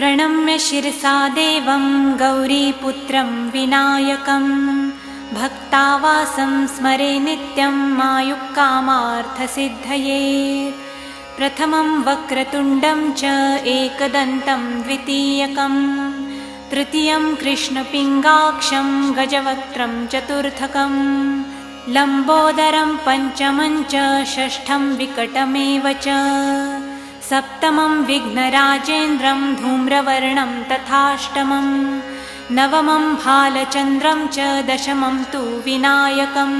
प्रणम्य शिरसा देवं गौरीपुत्रं विनायकं। भक्तावासं स्मरे नित्यं मायुक्कामार्थसिद्धये। प्रथमं वक्रतुण्डं च एकदन्तं द्वितीयकं तृतीयं कृष्णपिङ्गाक्षं गजवक्त्रं चतुर्थकं लम्बोदरं पञ्चमं च षष्ठं विकटमेव च सप्तमं विघ्नराजेन्द्रं धूम्रवर्णं तथाष्टमं नवमं भालचन्द्रं च दशमं तु विनायकम्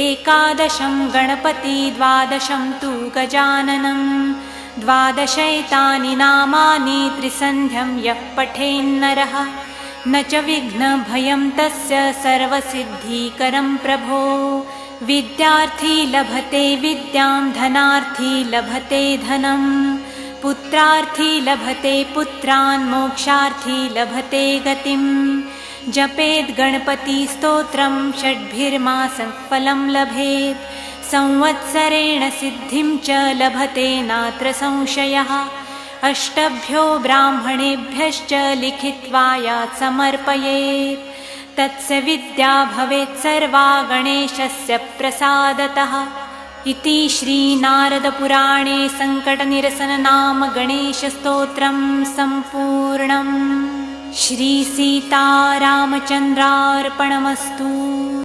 एकादशं गणपति द्वादशं तु गजाननं द्वादशैतानि नामानि त्रिसन्ध्यं यः पठेन्नरः न च विघ्नभयं तस्य सर्वसिद्धिकरं प्रभो विद्यार्थी लभते विद्यां धनार्थी लभते धनं। पुत्रार्थी लभते पुत्रान् मोक्षार्थी लभते गतिम्। जपेद् गणपतिस्तोत्रं षड्भिर्मासं फलं लभेत्। संवत्सरेण सिद्धिं च लभते नात्र संशयः। अष्टभ्यो ब्राह्मणेभ्यश्च लिखित्वा यात् समर्पयेत् तत्स विद्या भवेत् सर्वा गणेशस्य प्रसादतः। इति श्रीनारदपुराणे सङ्कटनिरसननाम गणेशस्तोत्रं सम्पूर्णम्। श्रीसीतारामचन्द्रार्पणमस्तु